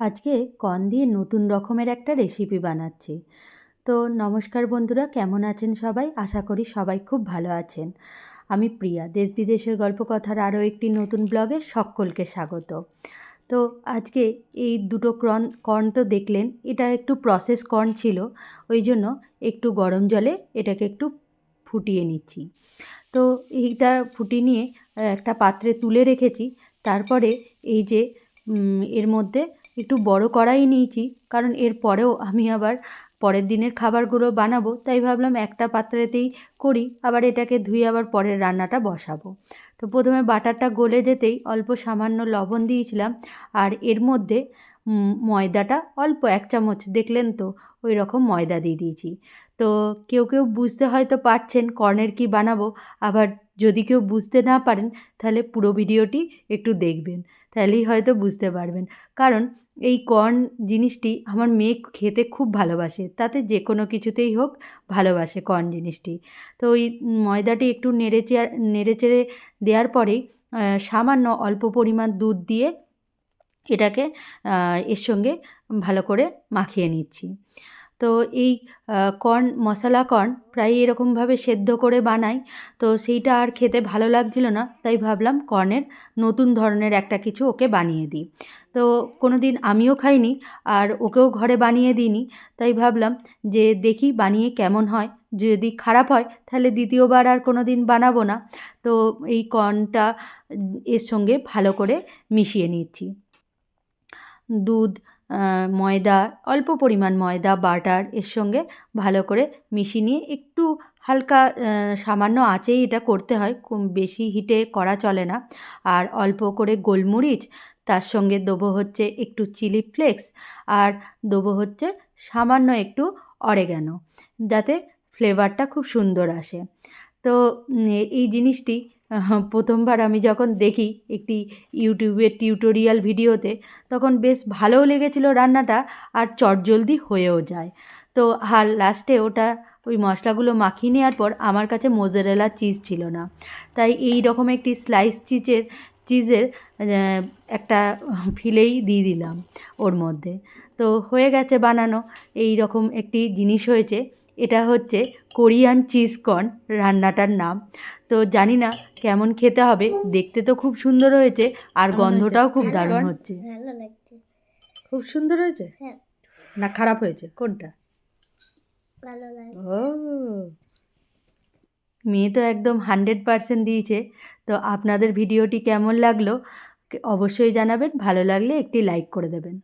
আজকে কর্ন দিয়ে নতুন রকমের একটা রেসিপি বানাচ্ছি। তো নমস্কার বন্ধুরা, কেমন আছেন সবাই? আশা করি সবাই খুব ভালো আছেন। আমি প্রিয়া, দেশ বিদেশের গল্প কথার আরও একটি নতুন ব্লগে সকলকে স্বাগত। তো আজকে এই দুটো কর্ন কর্ন তো দেখলেন, এটা একটু প্রসেস কর্ন ছিল, ওই জন্য একটু গরম জলে এটাকে একটু ফুটিয়ে নিচ্ছি। তো এইটা ফুটিয়ে নিয়ে একটা পাত্রে তুলে রেখেছি, তারপরে এই যে এর মধ্যে একটু বড় কড়াই নিয়েছি। কারণ এর পরেও আমি আবার পরের দিনের খাবারগুলো বানাবো, তাই ভাবলাম একটা পাত্রেতেই করি, আবার এটাকে ধুয়ে আবার পরের রান্নাটা বসাবো। তো প্রথমে বাটারটা গলে যেতেই অল্প সামান্য লবণ দিয়েছিলাম, আর এর মধ্যে ময়দাটা অল্প এক চামচ, দেখলেন তো, ওই রকম ময়দা দিয়ে দিয়েছি। তো কেউ কেউ বুঝতে হয়তো পারছেন কর্নের কি বানাবো, আবার যদি কেউ বুঝতে না পারেন, তাহলে পুরো ভিডিওটি একটু দেখবেন, তাহলেই হয়তো বুঝতে পারবেন। কারণ এই কর্ন জিনিসটি আমার মেয়ে খেতে খুব ভালোবাসে, তাতে যে কোনো কিছুতেই হোক ভালোবাসে কর্ন জিনিসটি। তো ওই ময়দাটি একটু নেড়ে নেড়ে চেড়ে দেওয়ার পরেই সামান্য অল্প পরিমাণ দুধ দিয়ে এটাকে এর সঙ্গে ভালো করে মাখিয়ে নিচ্ছি। তো এই কর্ন, মশলা কর্ন প্রায় এরকমভাবে সেদ্ধ করে বানাই। তো সেইটা আর খেতে ভালো লাগছিল না, তাই ভাবলাম কর্নের নতুন ধরনের একটা কিছু ওকে বানিয়ে দিই। তো কোনো দিন আমিও খাইনি আর ওকেও ঘরে বানিয়ে দিইনি, তাই ভাবলাম যে দেখি বানিয়ে কেমন হয়। যদি খারাপ হয় তাহলে দ্বিতীয়বার আর কোনো দিন বানাবো না। তো এই কর্নটা এর সঙ্গে ভালো করে মিশিয়ে নিচ্ছি। দুধ ময়দা, অল্প পরিমাণ ময়দা, বাটার এর সঙ্গে ভালো করে মিশিয়ে নিয়ে একটু হালকা সামান্য আঁচেই এটা করতে হয়। বেশি হিটে করা চলে না। আর অল্প করে গোলমরিচ, তার সঙ্গে দেবো হচ্ছে একটু চিলি ফ্লেক্স আর দেবো হচ্ছে সামান্য একটু অরেগানো, যাতে ফ্লেভারটা খুব সুন্দর আসে। তো এই জিনিসটি প্রথমবার আমি যখন দেখি একটি ইউটিউবের টিউটোরিয়াল ভিডিওতে, তখন বেশ ভালোও লেগেছিলো রান্নাটা আর চটজলদি হয়েও যায়। তো আর লাস্টে ওটা ওই মশলাগুলো মাখিয়ে নেওয়ার পর আমার কাছে মোজারেলা চিজ ছিল না। তাই এই রকম একটি স্লাইস চিজের চিজের একটা ফিলেই দিয়ে দিলাম ওর মধ্যে। তো হয়ে গেছে বানানো। এই রকম একটি জিনিস হয়েছে। এটা হচ্ছে কোরিয়ান চিজ কর্ন রান্নাটার নাম। তো জানি না কেমন খেতে হবে। দেখতে তো খুব সুন্দর হয়েছে আর গন্ধটাও খুব দারুণ হচ্ছে। খুব সুন্দর হয়েছে? হ্যাঁ। না খারাপ হয়েছে? কোনটা? ও। মেয়ে তো একদম হান্ড্রেড পারসেন্ট দিয়েছে। তো আপনাদের ভিডিওটি কেমন লাগল? অবশ্যই জানাবেন। ভালো লাগলে একটি লাইক করে দেবেন।